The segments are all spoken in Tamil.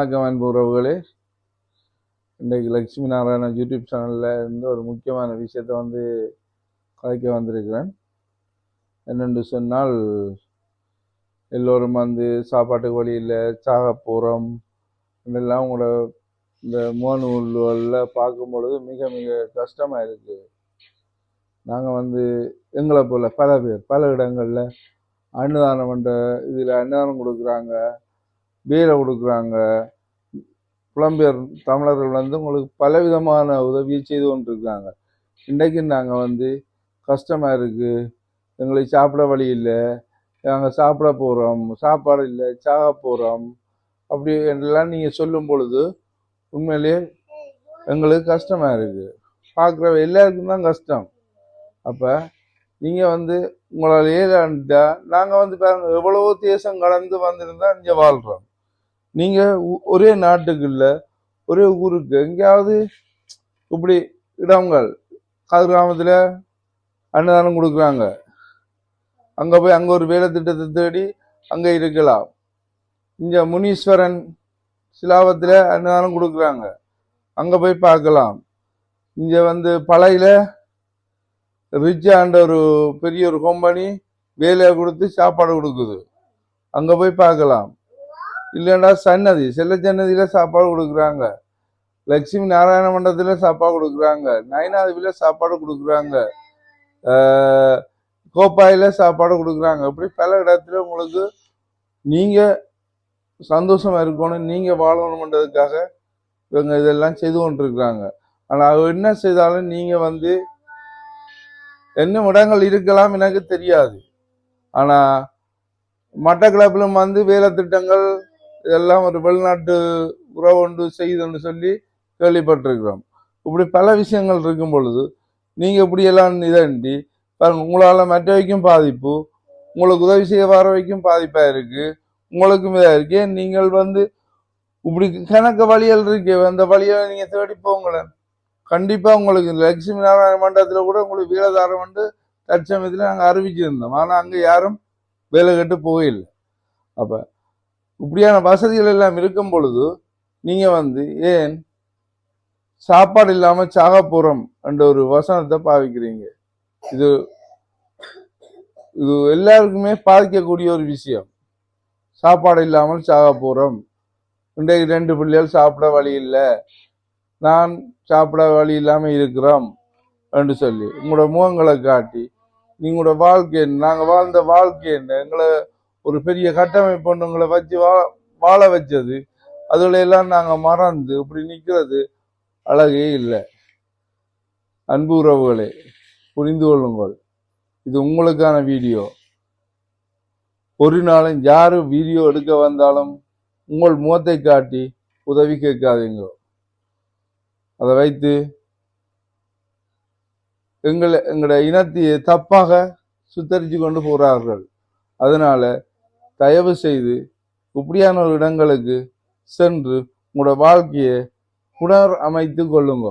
வணக்கம் அன்பு உறவுகளே. இன்றைக்கு லக்ஷ்மி நாராயண யூடியூப் சேனலில் இருந்து ஒரு முக்கியமான விஷயத்தை வந்து கலைக்க வந்திருக்கிறேன். என்னென்று சொன்னால் எல்லோரும் வந்து சாப்பாட்டுக்கு வழியில் சாக போகிறோம் இதெல்லாம் உங்களோட இந்த முகநூல்களில் பார்க்கும் பொழுது மிக மிக கஷ்டமாக இருக்குது நாங்கள் வந்து எங்களை போல் பல பேர் பல இடங்களில் அன்னதானம் பண்ணுற இதில் அன்னதானம் கொடுக்குறாங்க. பீரை கொடுக்குறாங்க. புலம்பெயர் தமிழர்கள் வந்து உங்களுக்கு பலவிதமான உதவியை செய்து கொண்டிருக்காங்க. இன்றைக்கு நாங்கள் வந்து கஷ்டமாக இருக்குது எங்களுக்கு சாப்பிட வழி இல்லை. நாங்கள் சாப்பிட போகிறோம் சாப்பாடு இல்லை. சாக போகிறோம் அப்படி எல்லாம் நீங்கள் சொல்லும் பொழுது உண்மையிலேயே எங்களுக்கு கஷ்டமாக இருக்குது பார்க்குற எல்லாருக்கும் தான் கஷ்டம். அப்போ நீங்கள் வந்து உங்களால் ஏதாண்டா நாங்கள் வந்து பாருங்கள் எவ்வளவோ தேசம் கடந்து வந்திருந்தால் இங்கே வாழ்கிறோம் நீங்கள் ஒரே நாட்டுக்கு இல்லை ஒரே ஊருக்கு எங்கேயாவது இப்படி இடங்கள் காது கிராமத்தில் அன்னதானம் கொடுக்குறாங்க. அங்கே போய் அங்கே ஒரு வேலை திட்டத்தை தேடி அங்கே இருக்கலாம். இங்கே முனீஸ்வரன் சிலாபத்தில் அன்னதானம் கொடுக்குறாங்க. அங்கே போய் பார்க்கலாம். இங்கே வந்து பழையில ரிச்சாண்ட ஒரு பெரிய ஒரு கம்பெனி வேலையை கொடுத்து சாப்பாடு கொடுக்குது. அங்கே போய் பார்க்கலாம். இல்லைன்னா சன்னதி செல்ல சன்னதியில் சாப்பாடு கொடுக்குறாங்க. லட்சுமி நாராயண மண்டபத்தில் சாப்பாடு கொடுக்குறாங்க. நயனாதவியில் சாப்பாடு கொடுக்குறாங்க. கோப்பாயில் சாப்பாடு கொடுக்குறாங்க. இப்படி பல இடத்துல உங்களுக்கு நீங்கள் சந்தோஷமா இருக்கணும் நீங்கள் வாழணுன்றதுக்காக இவங்க இதெல்லாம் செய்து கொண்டிருக்கிறாங்க. ஆனால் அவங்க என்ன செய்தாலும் நீங்கள் வந்து என்ன இடங்கள் இருக்கலாம் எனக்கு தெரியாது. ஆனால் மட்டக்களப்பிலும் வந்து வேலை திட்டங்கள் இதெல்லாம் ஒரு வெளிநாட்டு உறவு ஒன்று செய்யுதுன்னு சொல்லி கேள்விப்பட்டிருக்கிறோம். இப்படி பல விஷயங்கள் இருக்கும் பொழுது நீங்கள் இப்படியெல்லாம் இதண்டி பாருங்கள் உங்களால் மற்றவைக்கும் பாதிப்பு உங்களுக்கு உதவி செய்ய வர வைக்கும் பாதிப்பாக இருக்குது உங்களுக்கும் இதாக இருக்கு. நீங்கள் வந்து இப்படி கணக்கு வழிகள் இருக்கு அந்த வழியை நீங்கள் தேடி போங்களேன். கண்டிப்பாக உங்களுக்கு லட்சுமி நாராயண மண்டலத்தில் கூட உங்களுக்கு வீரதாரம் வந்து தற்சமயத்தில் நாங்கள் அறிவிச்சிருந்தோம். ஆனால் அங்கே யாரும் வேலை கட்டு போகல அப்போ இப்படியான வசதிகள் எல்லாம் இருக்கும் பொழுது நீங்கள் வந்து ஏன் சாப்பாடு இல்லாமல் சாகப்புறம் என்ற ஒரு வசனத்தை பாவிக்கிறீங்க. இது இது எல்லாருக்குமே பாதிக்கக்கூடிய ஒரு விஷயம். சாப்பாடு இல்லாமல் சாகப்புறம். இன்றைக்கு ரெண்டு பிள்ளைகள் சாப்பிட வழி இல்லை. நான் சாப்பிட வழி இல்லாமல் இருக்கிறோம் என்று சொல்லி உங்களோட முகங்களை காட்டி நீங்களோட வாழ்க்கை என்ன நாங்கள் வாழ்ந்த வாழ்க்கை என்ன எங்களை ஒரு பெரிய கட்டமைப்பு ஒன்றுங்களை வச்சு வா வாழ வச்சது. அதுல எல்லாம் நாங்கள் மறந்து இப்படி நிற்கிறது அழகே இல்லை. அன்பு உறவுகளே புரிந்து கொள்ளுங்கள். இது உங்களுக்கான வீடியோ. ஒரு நாளும் யார் வீடியோ எடுக்க வந்தாலும் உங்கள் முகத்தை காட்டி உதவி கேட்காதீங்க. அதை வைத்து எங்களை எங்களோட இனத்தையே தப்பாக சுத்தரித்து கொண்டு போகிறார்கள் அதனால தயவு செய்து இப்படியான ஒரு இடங்களுக்கு சென்று உங்களோட வாழ்க்கையை புனர் அமைத்து கொள்ளுங்க.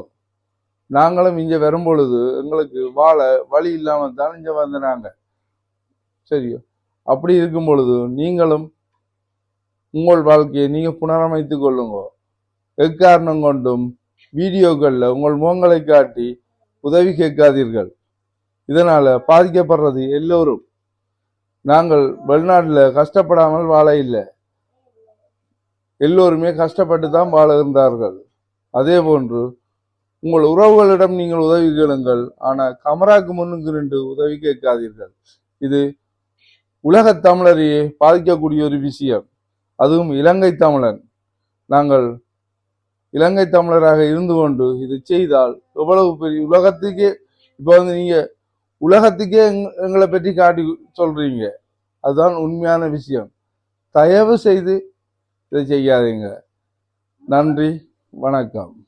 நாங்களும் இங்கே வரும்பொழுது எங்களுக்கு வாழ வழி இல்லாமல் தான் இங்கே வந்தனாங்க சரியோ? அப்படி இருக்கும் பொழுது நீங்களும் உங்கள் வாழ்க்கையை நீங்கள் புனரமைத்து கொள்ளுங்க. எக்காரணம் கொண்டும் வீடியோக்களில் உங்கள் முகங்களை காட்டி உதவி கேட்காதீர்கள். இதனால் பாதிக்கப்படுறது எல்லோரும். நாங்கள் வெளிநாட்டில் கஷ்டப்படாமல் வாழ இல்லை. எல்லோருமே கஷ்டப்பட்டு தான் வாழுகின்றார்கள் அதே போன்று உங்கள் உறவுகளிடம் நீங்கள் உதவி கேளுங்கள். ஆனால் கமராக்கு முன்னுக்கு ரெண்டு உதவி கேட்காதீர்கள். இது உலகத் தமிழரையே பாதிக்கக்கூடிய ஒரு விஷயம். அதுவும் இலங்கை தமிழன். நாங்கள் இலங்கை தமிழராக இருந்து கொண்டு இது செய்தால் எவ்வளவு பெரிய உலகத்துக்கே இப்போ வந்து நீங்கள் உலகத்துக்கே எங் எங்களை பற்றி காட்டி சொல்றீங்க. அதுதான் உண்மையான விஷயம். தயவு செய்து இதை செய்யாதீங்க. நன்றி வணக்கம்.